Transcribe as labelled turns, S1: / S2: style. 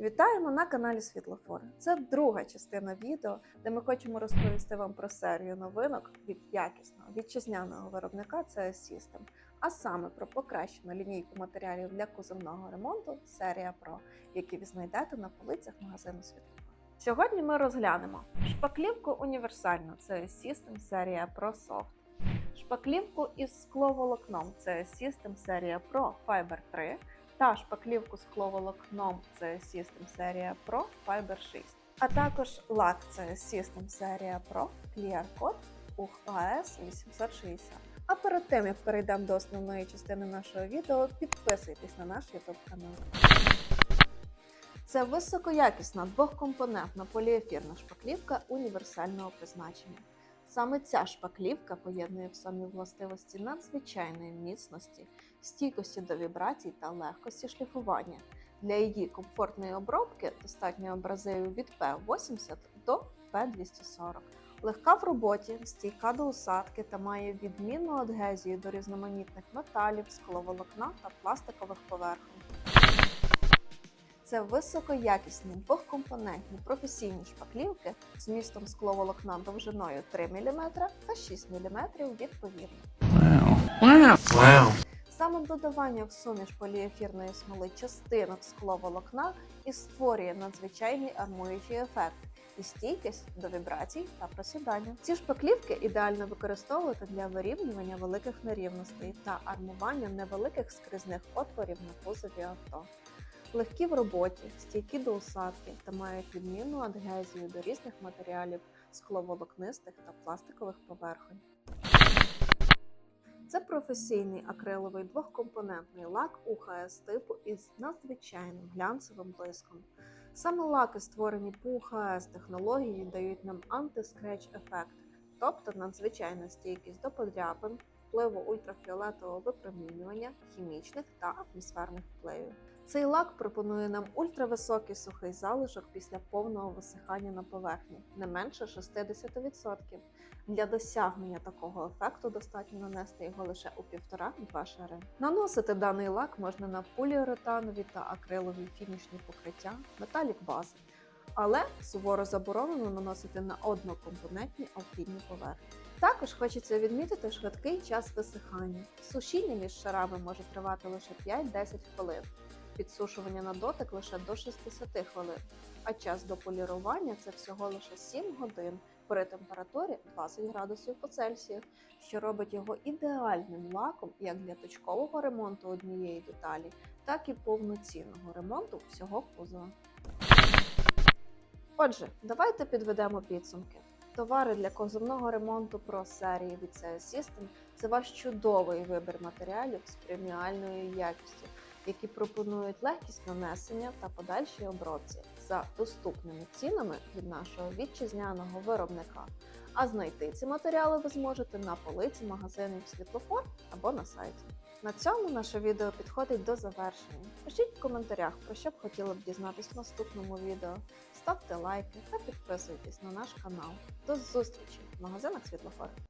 S1: Вітаємо на каналі Світлофор. Це друга частина відео, де ми хочемо розповісти вам про серію новинок від якісного вітчизняного виробника CS System, а саме про покращену лінійку матеріалів для кузовного ремонту серія Pro, які ви знайдете на полицях магазину Світлофор. Сьогодні ми розглянемо шпаклівку універсальну CS System серія Pro Soft, шпаклівку із скловолокном CS System серія Pro Fiber 3 та шпаклівку скловолокном це System серія Pro Fiber 6, а також лак це System серія Pro Clear Coat UHS 860. А перед тим як перейдемо до основної частини нашого відео, підписуйтесь на наш YouTube канал. Це високоякісна двохкомпонентна поліефірна шпаклівка універсального призначення. Саме ця шпаклівка поєднує в собі властивості надзвичайної міцності, стійкості до вібрацій та легкості шліфування. Для її комфортної обробки достатньо абразивів від P80 до P240. Легка в роботі, стійка до усадки та має відмінну адгезію до різноманітних металів, скловолокна та пластикових поверхонь. Це високоякісні двохкомпонентні професійні шпаклівки з містом скловолокна довжиною 3 мм та 6 мм відповідно. Саме додавання в суміш поліефірної смоли частинок скловолокна і створює надзвичайний армуючий ефект і стійкість до вібрацій та просідання. Ці шпаклівки ідеально використовувати для вирівнювання великих нерівностей та армування невеликих скрізних отворів на кузові авто. Легкі в роботі, стійкі до усадки та мають відмінну адгезію до різних матеріалів скловолокнистих та пластикових поверхонь. Це професійний акриловий двохкомпонентний лак УХС типу із надзвичайним глянцевим блиском. Саме лаки, створені по УХС технології, дають нам антискреч ефект, тобто надзвичайна стійкість до подряпин, впливу ультрафіолетового випромінювання, хімічних та атмосферних впливів. Цей лак пропонує нам ультрависокий сухий залишок після повного висихання на поверхні, не менше 60%. Для досягнення такого ефекту достатньо нанести його лише у 1,5-2 шари. Наносити даний лак можна на поліуретанові та акрилові фінішні покриття, металік бази, але суворо заборонено наносити на однокомпонентні алфінні поверхні. Також хочеться відмітити швидкий час висихання. Сушіння між шарами може тривати лише 5-10 хвилин, підсушування на дотик лише до 60 хвилин, а час до полірування це всього лише 7 годин при температурі 20 градусів по Цельсію, що робить його ідеальним лаком як для точкового ремонту однієї деталі, так і повноцінного ремонту всього кузова. Отже, давайте підведемо підсумки. Товари для козовного ремонту про серії від CS System – це ваш чудовий вибір матеріалів з преміальною якістю, які пропонують легкість нанесення та подальшій обробці за доступними цінами від нашого вітчизняного виробника. А знайти ці матеріали ви зможете на полиці магазинів Світлофор або на сайті. На цьому наше відео підходить до завершення. Пишіть в коментарях, про що б хотіли б дізнатись в наступному відео. Ставте лайки та підписуйтесь на наш канал. До зустрічі в магазинах Світлофор.